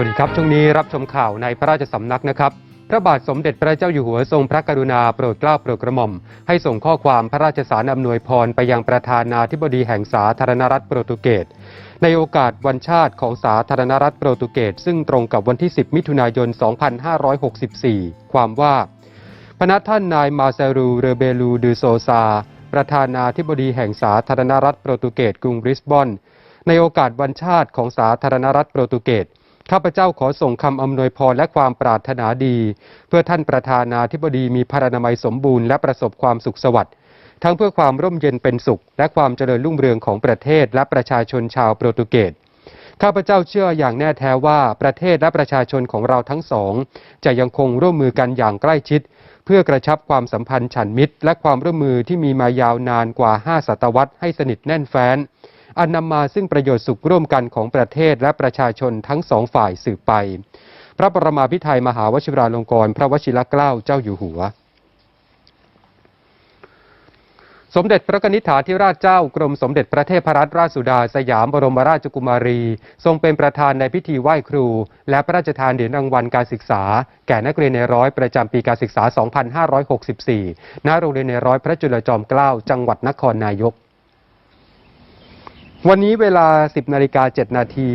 สวัสดีครับ ช่วงนี้รับชมข่าวในพระราชสำนักนะครับ พระบาทสมเด็จพระเจ้าอยู่หัวทรงพระกรุณาโปรดเกล้าโปรดกระหม่อม ให้ส่งข้อความพระราชสารอำนวยพรไปยังประธานาธิบดีแห่งสาธารณรัฐโปรตุเกส ในโอกาสวันชาติของสาธารณรัฐโปรตุเกส ซึ่งตรงกับวันที่ 10 มิถุนายน 2564 ความว่า พนักท่านนายมาเซรูเรเบลูดูโซซา ประธานาธิบดีแห่งสาธารณรัฐโปรตุเกสกรุงบริสบอน ในโอกาสวันชาติของสาธารณรัฐโปรตุเกส ข้าพเจ้าขอส่งคำอำนวยพรและความปรารถนาดี เพื่อท่านประธานาธิบดีมีพรรณนามัยสมบูรณ์และประสบความสุขสวัสดิ์ทั้งเพื่อความร่มเย็นเป็นสุข และความเจริญรุ่งเรืองของประเทศและประชาชนชาวโปรตุเกสข้าพเจ้าเชื่ออย่างแน่แท้ว่าประเทศและประชาชนของเราทั้งสอง จะยังคงร่วมมือกันอย่างใกล้ชิด เพื่อกระชับความสัมพันธ์ฉันมิตร และความร่วมมือที่มีมายาวนานกว่า 5 ศตวรรษให้สนิทแน่นแฟ้น อันนำมาซึ่งประโยชน์สุขร่วมกันของประเทศและประชาชนทั้งสองฝ่ายสืบไป พระบรมาภิไธยมหาวชิราลงกรณ์พระวชิรเกล้าเจ้าอยู่หัว สมเด็จพระนิษฐาธิราชเจ้ากรมสมเด็จพระเทพรัตนราชสุดาสยามบรมราชกุมารี ทรงเป็นประธานในพิธีไหว้ครู และพระราชทานเหรียญรางวัลการศึกษา แก่นักเรียนในร้อยประจำปีการศึกษา 2564 ณ โรงเรียนในร้อยพระจุลจอมเกล้า จังหวัดนครนายก วันนี้เวลา 10นาฬิกา7นาที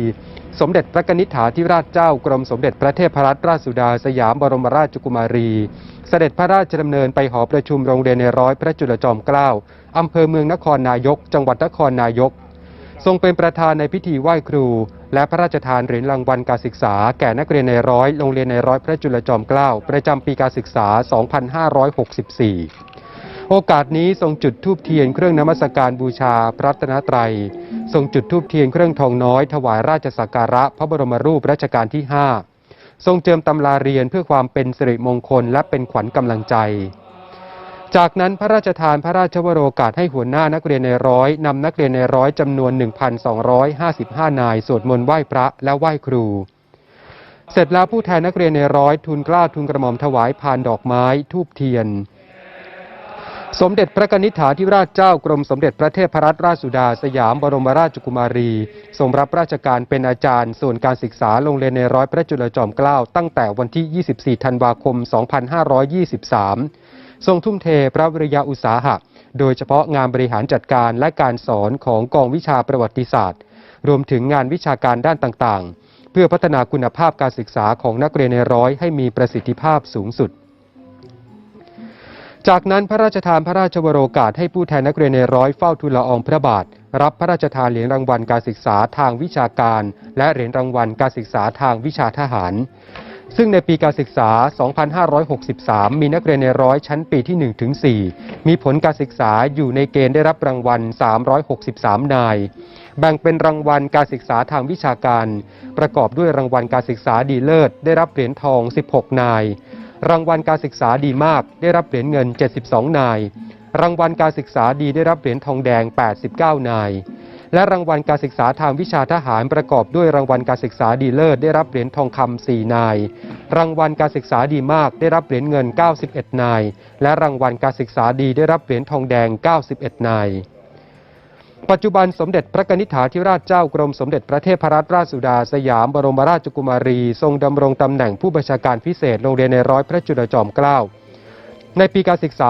สมเด็จพระกนิษฐาธิราชเจ้ากรมสมเด็จพระเทพรัตนราชสุดาสยามบรมราชกุมารี เสด็จพระราชดำเนินไปหอประชุมโรงเรียนในร้อยพระจุลจอมเกล้าอำเภอเมืองนครนายก จังหวัดนครนายก ทรงเป็นประธานในพิธีไหว้ครู และพระราชทานเหรียญรางวัลการศึกษา แก่นักเรียนในร้อยโรงเรียนในร้อยพระจุลจอมเกล้าประจำปีการศึกษา 2564 โอกาสนี้ทรงจุดธูปเทียนเครื่องนมัสการบูชาพระตนตรัย ทรงจุดธูปเทียนเครื่องทองน้อย ถวายราชสักการะพระบรมรูปรัชกาลที่ 5 ทรงเจิมตำราเรียนเพื่อความเป็นสิริมงคลและเป็นขวัญกำลังใจ จากนั้นพระราชทานพระราชวโรกาสให้หัวหน้านักเรียนในร้อยนำนักเรียนในร้อยจำนวน 1,255 นายสวดมนต์ไหว้พระและไหว้ครูเสร็จแล้วผู้แทนนักเรียนในร้อยทูลกล้าทูลกระหม่อมถวายพานดอกไม้ทูบเทียน สมเด็จพระกนิษฐาธิราชเจ้ากรมสมเด็จพระเทพรัตนราชสุดาสยามบรมราชกุมารี ทรงรับราชการเป็นอาจารย์ ส่วนการศึกษาโรงเรียนในร้อยพระจุลจอมเกล้าตั้งแต่วันที่ 24 ธันวาคม 2523 ทรงทุ่มเทพระวิริยาอุตสาหะ โดยเฉพาะงานบริหารจัดการและการสอนของกองวิชาประวัติศาสตร์ รวมถึงงานวิชาการด้านต่างๆ เพื่อพัฒนาคุณภาพการศึกษาของนักเรียนในร้อยให้มีประสิทธิภาพสูงสุด จากนั้นพระราชทานพระราชวโรกาสให้ผู้แทนนักเรียนในร้อยเฝ้าทูลละอองพระบาท รับพระราชทานเหรียญรางวัลการศึกษาทางวิชาการ และเหรียญรางวัลการศึกษาทางวิชาทหาร ซึ่งในปีการศึกษา 2563 มีนักเรียนในร้อยชั้นปีที่ 1 ถึง 4 มีผลการศึกษาอยู่ในเกณฑ์ได้รับรางวัล 363 นาย แบ่งเป็นรางวัลการศึกษาทางวิชาการ ประกอบด้วยรางวัลการศึกษาดีเลิศได้รับเหรียญทอง 16 นาย รางวัลการศึกษาดีมากได้รับเหรียญเงิน 72 นาย รางวัลการศึกษาดีได้รับเหรียญทองแดง 89 นาย และรางวัลการศึกษาทางวิชาทหารประกอบด้วยรางวัลการศึกษาดีเลิศได้รับเหรียญทองคำ4นาย รางวัลการศึกษาดีมากได้รับเหรียญเงิน 91 นาย และรางวัลการศึกษาดีได้รับเหรียญทองแดง 91 นาย ปัจจุบันสมเด็จพระกนิษฐาธิราชเจ้ากรมสมเด็จพระเทพรัตนราชสุดาสยามบรมราชกุมารี ทรงดำรงตำแหน่งผู้บัญชาการพิเศษโรงเรียนในร้อยพระจุลจอมเกล้าในปีการศึกษา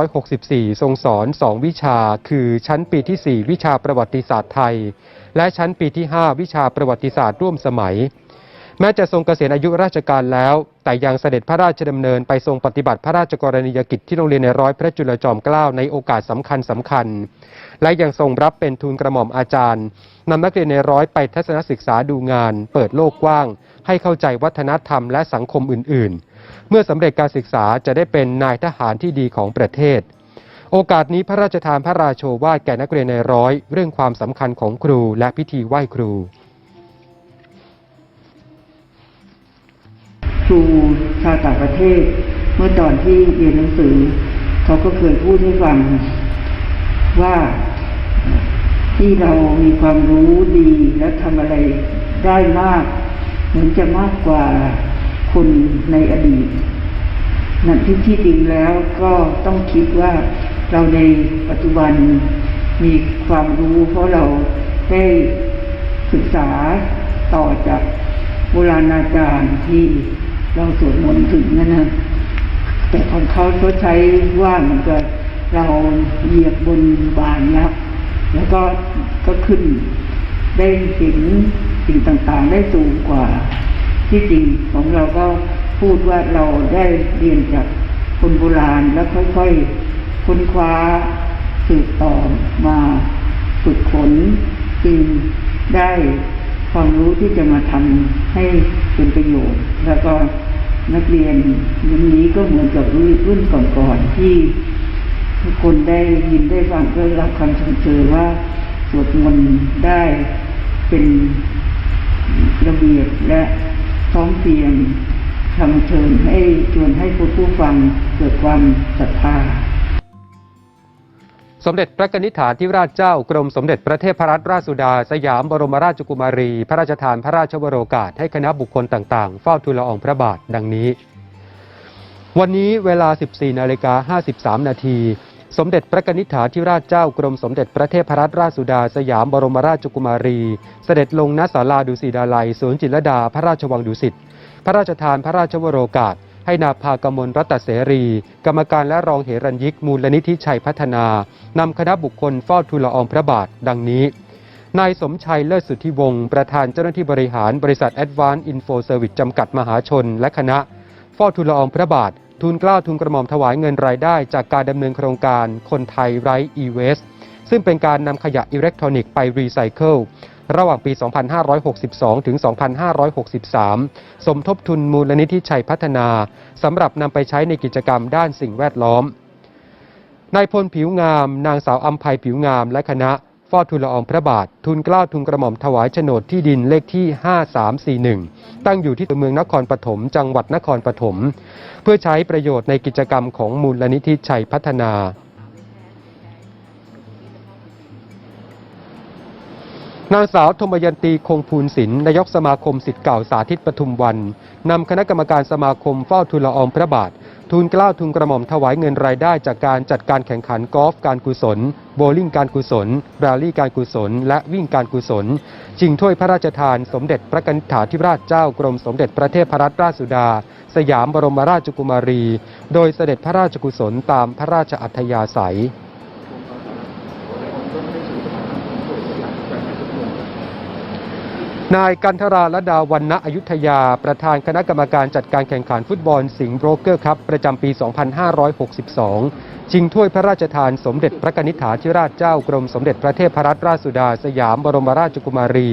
2564 ทรงสอน 2 วิชา คือชั้นปีที่ 4 วิชาประวัติศาสตร์ไทย และชั้นปีที่ 5 วิชาประวัติศาสตร์ร่วมสมัย แม้จะทรงเกษียณอายุราชการแล้ว แต่ยังเสด็จพระราชดำเนินไปทรงปฏิบัติพระราชกรณียกิจที่โรงเรียนในร้อยพระจุลจอมเกล้าในโอกาสสำคัญสำคัญ และยังทรงรับเป็นทูลกระหม่อมอาจารย์นำนักเรียนในร้อยไปทัศนศึกษาดูงาน เปิดโลกกว้าง ให้เข้าใจวัฒนธรรมและสังคมอื่น ๆ เมื่อสำเร็จการศึกษาจะได้เป็นนายทหารที่ดีของประเทศโอกาสนี้พระราชทานพระราโชวาทแก่นักเรียนในร้อย เรื่องความสำคัญของครูและพิธีไหว้ครู ครูชาวต่างประเทศ เมื่อตอนที่เรียนหนังสือ เขาก็เคยพูดให้ฟังว่าที่เรามีความรู้ดีและทำอะไรได้มาก เหมือนจะมากกว่าคนในอดีต นั่นที่ที่จริงแล้วก็ต้องคิดว่าเราในปัจจุบันมีความรู้ เพราะเราได้ศึกษาต่อจากโบราณอาจารย์ที่ เราสวดมนต์ถึงนั่นะแต่ของเขาเขาใช้ว่าเหมือนกับเราเหยียบบนบานยักษ์แล้วก็ก็ขึ้นได้เห็นสิ่งต่างๆ ได้สูงกว่า ที่จริงของเราก็พูดว่าเราได้เรียนจากคนโบราณแล้วค่อยๆค้นคว้าสืบต่อมาฝึกฝนจึงได้ความรู้ที่จะมาทำให้เป็นประโยชน์ แล้วก็ นักเรียนวันนี้ก็เหมือนกับรุ่นก่อนๆที่ทุกคนได้ยินได้ฟังได้รับคำชมเชยว่าสวดมนต์ได้เป็นระเบียบและพร้อมเพรียงคำเชิญให้ชวนให้ผู้ผู้ฟังเกิดความศรัทธา สมเด็จพระนิษฐาธิราชเจ้ากรมสมเด็จพระเทพรัตนราชสุดา สยามบรมราชกุมารี พระราชทานพระราชวโรกาสให้คณะบุคคลต่างๆ เฝ้าทูลละอองพระบาทดังนี้ วันนี้เวลา 14นาฬิกา53 นาทีสมเด็จพระนิษฐาธิราชเจ้ากรมสมเด็จพระเทพรัตนราชสุดา สยามบรมราชกุมารี เสด็จลงณศาลาดุสิตดาลัยสวนจิตรดาพระราชวังดุสิตพระราชทานพระราชวโรกาส ให้นาภากมลรัตเสรี กรรมการและรองเหรัญยิกมูลนิธิชัยพัฒนานำคณะบุคคลเฝ้าทูลละอองพระบาท ดังนี้ นายสมชัยเลิศสุทธิวงศ์ประธานเจ้าหน้าที่บริหารบริษัท Advanced Info Service จำกัดมหาชน และคณะเฝ้าทูลละอองพระบาททูลกล้าทูลกระหม่อมถวายเงินรายได้ จากการดำเนินโครงการคนไทยไร้ e-waste ซึ่งเป็นการนำขยะอิเล็กทรอนิกส์ไปรีไซเคิล ระหว่างปี 2562 ถึง 2563 สมทบทุนมูลนิธิชัยพัฒนาสำหรับนำไปใช้ในกิจกรรมด้านสิ่งแวดล้อม นายพลผิวงาม นางสาวอัมภัยผิวงาม และคณะเฝ้าทูลละอองพระบาท ทุนกล้าทุนกระหม่อมถวายโฉนดที่ดินเลขที่ 5341 ตั้งอยู่ที่ตัวเมืองนครปฐม จังหวัดนครปฐม เพื่อใช้ประโยชน์ในกิจกรรมของมูลนิธิชัยพัฒนา นางสาวธมยันตีคงภูลศิลป์นายกสมาคมสิทธิ์เก่าสาธิตปทุมวัน นำคณะกรรมการสมาคมเฝ้าทูลละอองพระบาท ทูลเกล้าทูลกระหม่อมถวายเงินรายได้จากการจัดการแข่งขันกอล์ฟการกุศล โบลิ่งการกุศลแรลลี่การกุศล และวิ่งการกุศลชิงถ้วยพระราชทานสมเด็จพระกนิษฐาธิราชเจ้ากรมสมเด็จพระเทพรัตนราชสุดา สยามบรมราชกุมารี โดยเสด็จพระราชกุศลตามพระราชอัธยาศัย นายกันทราละดาวันณอยุธยา ประธานคณะกรรมการจัดการแข่งขันฟุตบอลสิงห์โบรกเกอร์ครับ ประจำปี 2562 ชิงถ้วยพระราชทานสมเด็จพระกนิษฐาธิราชเจ้ากรมสมเด็จพระเทพรัตนราชสุดาสยามบรมราชกุมารี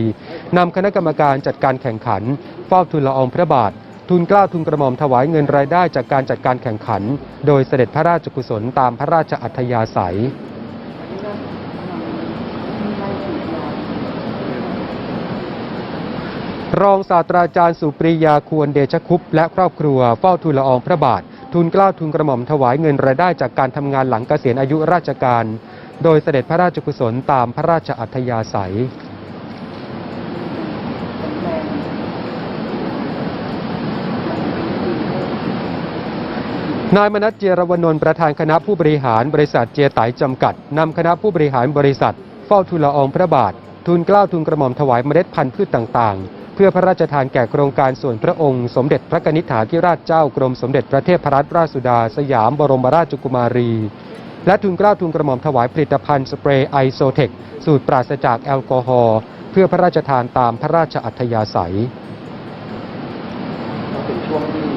นำคณะกรรมการจัดการแข่งขันเฝ้าทูลละอองพระบาท ทุนกล้าทุนกระหม่อมถวายเงินรายได้จากการจัดการแข่งขัน โดยเสด็จพระราชกุศลตามพระราชอัธยาศัย รองศาสตราจารย์สุปรียาควรเดชคุปและครอบครัวเฝ้าทูลละอองพระบาท ทุนกล้าทุนกระหม่อมถวายเงินรายได้จากการทำงานหลังเกษียณอายุราชการ โดยเสด็จพระราชกุศลตามพระราชอัธยาศัยนายมนัสเจรวนนท์ประธานคณะผู้บริหารบริษัทเจไตจำกัด นำคณะผู้บริหารบริษัท เฝ้าทูลละอองพระบาท ทุนกล้าทุนกระหม่อมถวายเมล็ดพันธุ์พืชต่างๆ เพื่อพระราชทานแก่โครงการส่วนพระองค์ สมเด็จพระกนิษฐาธิราชเจ้ากรมสมเด็จพระเทพรัตนราชสุดา สยามบรมราชกุมารี และทุนกล้าทุนกระหม่อมถวายผลิตภัณฑ์สเปรย์ไอโซเทคสูตรปราศจากแอลกอฮอล์เพื่อพระราชทานตามพระราชอัธยาศัยเป็นช่วงที่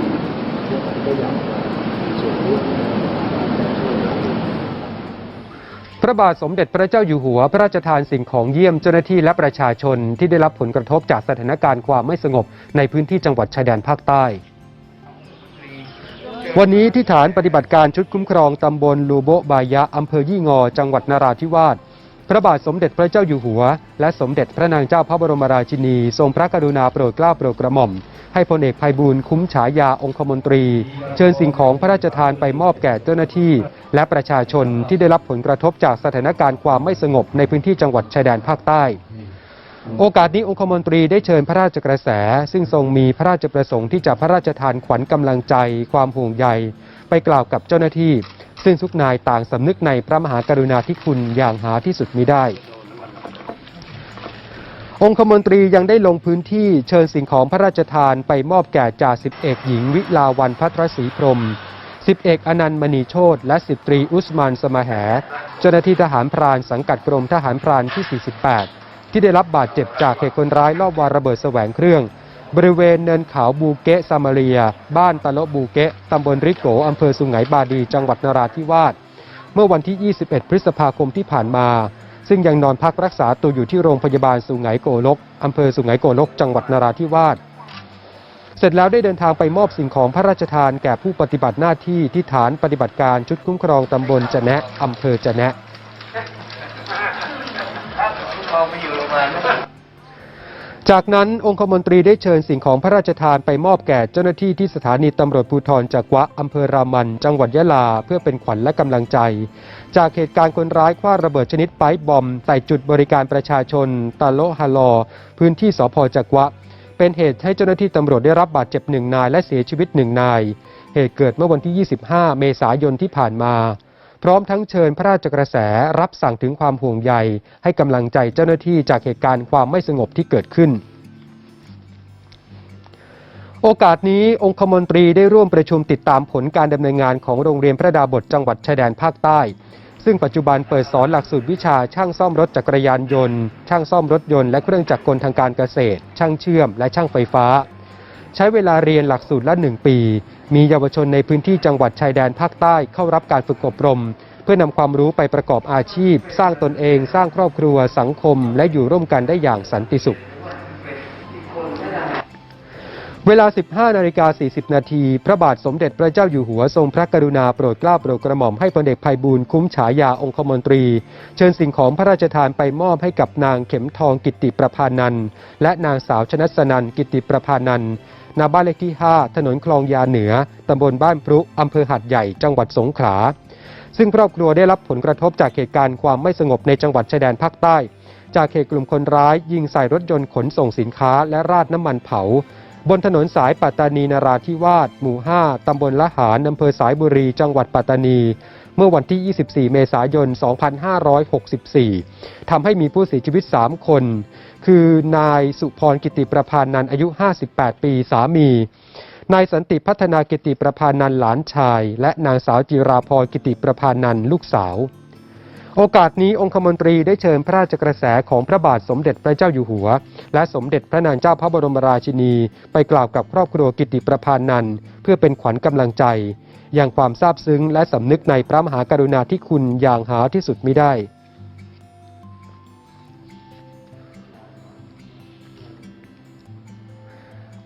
ช่องที่ก็ยากจะมีส่วนร่วมในการช่วยเหลือ พ ระบาทสมเด็จพระเจ้าอยู่หัว พระราชทานสิ่งของเยี่ยมเจ้าหน้าที่และประชาชนที่ได้รับผลกระทบจากสถานการณ์ความไม่สงบในพื้นที่จังหวัดชายแดนภาคใต้ วันนี้ที่ฐานปฏิบัติการชุดคุ้มครองตำบลลูโบบายะอำเภอยี่งอ จังหวัดนราธิวาส พระบาทสมเด็จพระเจ้าอยู่หัว และสมเด็จพระนางเจ้าพระบรมราชินี ทรงพระกรุณาโปรดเกล้าโปรดกระหม่อม ให้พลเอกภัยบูลคุ้มฉายาองคมนตรี เชิญสิ่งของพระราชทานไปมอบแก่เจ้าหน้าที่ และประชาชนที่ได้รับผลกระทบจากสถานการณ์ความไม่สงบในพื้นที่จังหวัดชายแดนภาคใต้โอกาสนี้องคมนตรีได้เชิญพระราชกระแส ซึ่งทรงมีพระราชประสงค์ที่จะพระราชทานขวัญกำลังใจ ความห่วงใย ไปกล่าวกับเจ้าหน้าที่ ซึ่งทุกนายต่างสำนึกในพระมหากรุณาธิคุณอย่างหาที่สุดมิได้ องคมนตรียังได้ลงพื้นที่เชิญสิ่งของพระราชทานไปมอบแก่จ่าสิบเอกหญิงวิลาวันพัทรศรีพรมสิบเอกอนันต์มณีโชตและสิบตรีอุสมานสมาแหเจ้าหน้าที่ทหารพรานสังกัดกรมทหารพรานที่ 48 ที่ได้รับบาดเจ็บจากเหตุคนร้ายลอบวางระเบิดแสวงเครื่อง บริเวณเนินเขาบูเกะซามาเรีย บ้านตะโลบูเกะตำบลริโกอำเภอสุงไหงบาดี จังหวัดนราธิวาสเมื่อวันที่ 21 พฤษภาคมที่ผ่านมา ซึ่งยังนอนพักรักษาตัวอยู่ที่โรงพยาบาลสุงไหงโกลกอำเภอสุงไหงโกลก จังหวัดนราธิวาสเสร็จแล้วได้เดินทางไปมอบสิ่งของพระราชทานแก่ผู้ปฏิบัติหน้าที่ที่ฐานปฏิบัติการชุดคุ้มครองตำบลจะแนะอำเภอจะแนะ จากนั้นองคมนตรีได้เชิญสิ่งของพระราชทานไปมอบแก่เจ้าหน้าที่ที่สถานีตำรวจภูธรจากวะอำเภอรามัน จังหวัดยะลา เพื่อเป็นขวัญและกำลังใจ จากเหตุการณ์คนร้ายคว้าระเบิดชนิดไปบอม ใส่จุดบริการประชาชนตาโลฮาลอ พื้นที่สพจากวะ เป็นเหตุให้เจ้าหน้าที่ตำรวจได้รับบาดเจ็บหนึ่งนายและเสียชีวิตหนึ่งนาย เหตุเกิดเมื่อวันที่ 25 เมษายนที่ผ่านมา พร้อมทั้งเชิญพระราชกระแสรับสั่งถึงความห่วงใย ให้กำลังใจเจ้าหน้าที่จากเหตุการณ์ความไม่สงบที่เกิดขึ้น โอกาสนี้องคมนตรีได้ร่วมประชุมติดตามผลการดำเนินงานของโรงเรียนพระดาบทจังหวัดชายแดนภาคใต้ ซึ่งปัจจุบันเปิดสอนหลักสูตรวิชาช่างซ่อมรถจักรยานยนต์ ช่างซ่อมรถยนต์และเครื่องจักรกลทางการเกษตร ช่างเชื่อมและช่างไฟฟ้า ใช้เวลาเรียนหลักสูตรละหนึ่งปี มีเยาวชนในพื้นที่จังหวัดชายแดนภาคใต้เข้ารับการฝึกอบรม เพื่อนำความรู้ไปประกอบอาชีพ สร้างตนเอง สร้างครอบครัว สังคม และอยู่ร่วมกันได้อย่างสันติสุขเวลา 15 นาฬิกา 40 นาที พระบาทสมเด็จพระเจ้าอยู่หัวทรงพระกรุณาโปรดเกล้าโปรดกระหม่อมให้พลเอกภัยบูลคุ้มฉายาองคมนตรี เชิญสิ่งของพระราชทานไปมอบให้กับนางเข็มทองกิตติประพานันและนางสาวชนัสนันกิตติประพานัน ณบ้านเลขที่ 5 ถนนคลองยาเหนือ ตำบลบ้านพรุอำเภอหัดใหญ่ จังหวัดสงขลา ซึ่งครอบครัวได้รับผลกระทบจากเหตุการณ์ความไม่สงบในจังหวัดชายแดนภาคใต้ จากเหตุกลุ่มคนร้าย ยิงใส่รถยนต์ขนส่งสินค้าและราดน้ำมันเผา บนถนนสายปัตตานีนาราธิวาสหมู่ 5 ตำบลละหารอำเภอสายบุรี จังหวัดปัตตานีเมื่อวันที่ 24 เมษายน 2564 ทำให้มีผู้เสียชีวิต 3 คน คือนายสุพรกิติประพานันอายุ 58 ปีสามี นายสันติพัฒนากิติประพานันหลานชาย และนางสาวจิราพรกิติประพานันลูกสาว โอกาสนี้องคมนตรีได้เชิญพระราชกระแสของพระบาทสมเด็จพระเจ้าอยู่หัว และสมเด็จพระนางเจ้าพระบรมราชินี ไปกล่าวกับครอบครัวกิติประพานันเพื่อเป็นขวัญกำลังใจอย่างความซาบซึ้งและสำนึกในพระมหากรุณาธิคุณอย่างหาที่สุดมิได้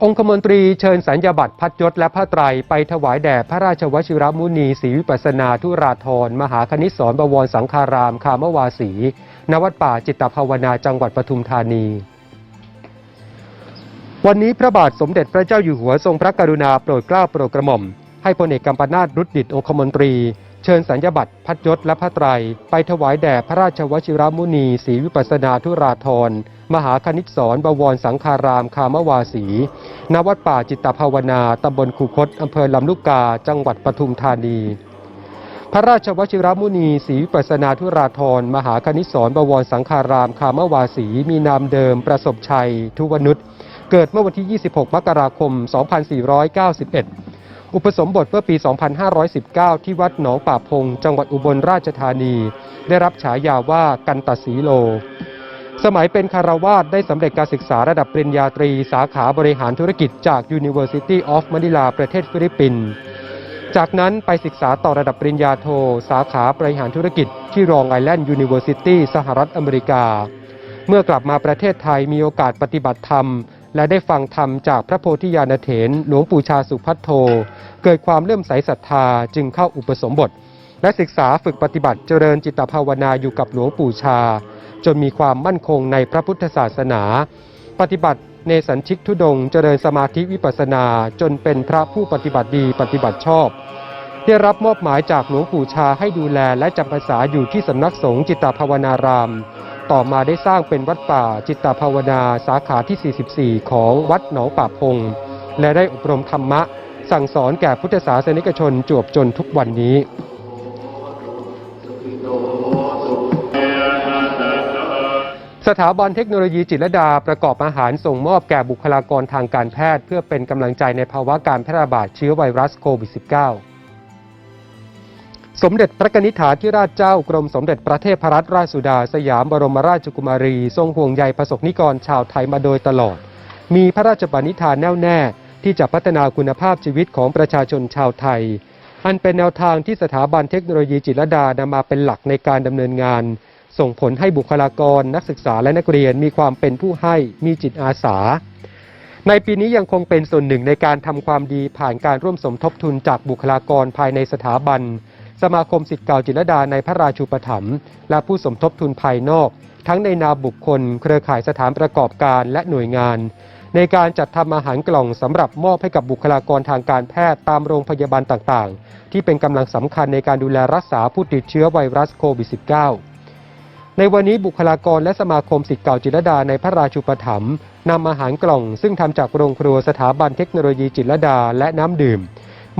องคมนตรีเชิญสัญญาบัตรพัดยศและผ้าไตรไปถวายแด่พระราชวชิรมุนีศรีวิปัสนาธุราธรมหาคณิตสอนบวรสังฆารามคามวาสีณวัดป่าจิตภาวนาจังหวัดปทุมธานี วันนี้พระบาทสมเด็จพระเจ้าอยู่หัวทรงพระกรุณาโปรดเกล้าโปรดกระหม่อม ให้พลเอกกัมปนาตรุดดิตองคมนตรี เชิญสัญญาบัตรพัดยศและผ้าไตรไปถวายแด่พระราชวชิรมุนีศรีวิปัสนาธุราธรมหาคณิตสอนบวรสังฆารามคามวาสี ณวัดป่าจิตภาวนาตำบลคูคตอำเภอลำลูกกา จังหวัดปทุมธานี พระราชวชิรมุนีศรีวิปัสนาธุราธรมหาคณิสอนบวรสังฆารามคามวาสีมีนามเดิมประสบชัย ทุวนุชเกิดเมื่อวันที่ 26 มกราคม 2491 อุปสมบทเมื่อปี 2519 ที่วัดหนองป่าพง จังหวัดอุบลราชธานี ได้รับฉายาว่ากันตสีโล สมัยเป็นคารวาสได้สำเร็จการศึกษาระดับปริญญาตรี สาขาบริหารธุรกิจจาก University of Manila ประเทศฟิลิปปินส์จากนั้นไปศึกษาต่อระดับปริญญาโท สาขาบริหารธุรกิจที่รองไอแลนด์ยูนิเวอร์ซิตี้สหรัฐอเมริกา เมื่อกลับมาประเทศไทยมีโอกาสปฏิบัติธรรม และได้ฟังธรรมจากพระโพธิญาณเถรหลวงปู่ชาสุพัทโท เกิดความเลื่อมใสศรัทธาจึงเข้าอุปสมบท และศึกษาฝึกปฏิบัติเจริญจิตภาวนาอยู่กับหลวงปู่ชา จนมีความมั่นคงในพระพุทธศาสนา ปฏิบัติเนสันชิกทุดงเจริญสมาธิวิปัสนา จนเป็นพระผู้ปฏิบัติดีปฏิบัติชอบ ได้รับมอบหมายจากหลวงปู่ชาให้ดูแลและจำพรรษาอยู่ที่สำนักสงฆ์จิตตภาวนาราม ต่อมาได้สร้างเป็นวัดป่าจิตตภาวนาสาขาที่ 44 ของวัดหนองป่าพง และได้อบรมธรรมะ สั่งสอนแก่พุทธศาสนิกชนจวบจนทุกวันนี้ ถาบันเทคโนโลยีจิตรดาประกอบอาหารส่งมอบแก่บุคลากรทางการแพทย์ เพื่อเป็นกำลังใจในภาวะการแพร่ระบาดเชื้อไวรัสโควิด -19 สมเด็จพระนิษฐาธิราชเจ้ากรมสมเด็จพระเทพรัตนราชสุดา สยามบรมราชกุมารี ทรงห่วงใยประสบนิกรชาวไทยมาโดยตลอด มีพระราชปณิธานแน่วแน่ที่จะพัฒนาคุณภาพชีวิตของประชาชนชาวไทย อันเป็นแนวทางที่สถาบันเทคโนโลยีจิตรดานำมาเป็นหลักในการดำเนินงาน ส่งผลให้บุคลากรนักศึกษาและนักเรียนมีความเป็นผู้ให้มีจิตอาสา ในปีนี้ยังคงเป็นส่วนหนึ่งในการทำความดีผ่านการร่วมสมทบทุนจากบุคลากรภายในสถาบัน สมาคมสิทธิ์เก่าจิตรดาในพระราชูปถัมภ์และผู้สมทบทุนภายนอก ทั้งในนามบุคคล เครือข่ายสถานประกอบการและหน่วยงาน ในการจัดทำอาหารกล่องสำหรับมอบให้กับบุคลากรทางการแพทย์ตามโรงพยาบาลต่างๆ ที่เป็นกำลังสำคัญในการดูแลรักษาผู้ติดเชื้อไวรัสโควิด -19 ในวันนี้บุคลากรและสมาคมสิทธิ์เก่าจิตรดาในพระราชูปถัมภ์นำอาหารกล่อง ซึ่งทำจากโรงครัวสถาบันเทคโนโลยีจิตรดาและน้ำดื่ม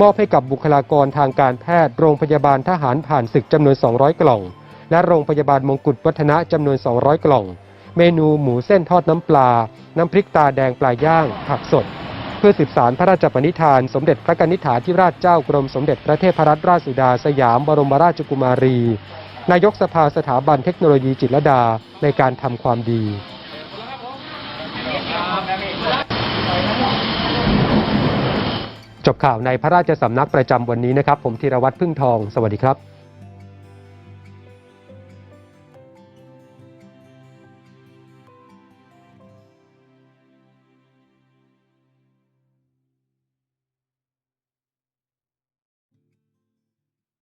มอบให้กับบุคลากรทางการแพทย์ โรงพยาบาลทหารผ่านศึกจำนวน 200 กล่อง และโรงพยาบาลมงกุฎวัฒนะจำนวน 200 กล่อง เมนูหมูเส้นทอดน้ำปลา น้ำพริกตาแดงปลาย่าง ผักสด เพื่อสืบสารพระราชปณิธาน สมเด็จพระกนิษฐาธิราชเจ้ากรมสมเด็จพระเทพรัตนราชสุดาสยามบรมราชกุมารี นายกสภาสถาบันเทคโนโลยีจิตรดาในการทำความดีจบข่าวในพระราชสำนักประจำวันนี้นะครับ ผมธีรวัตรพึ่งทอง สวัสดีครับ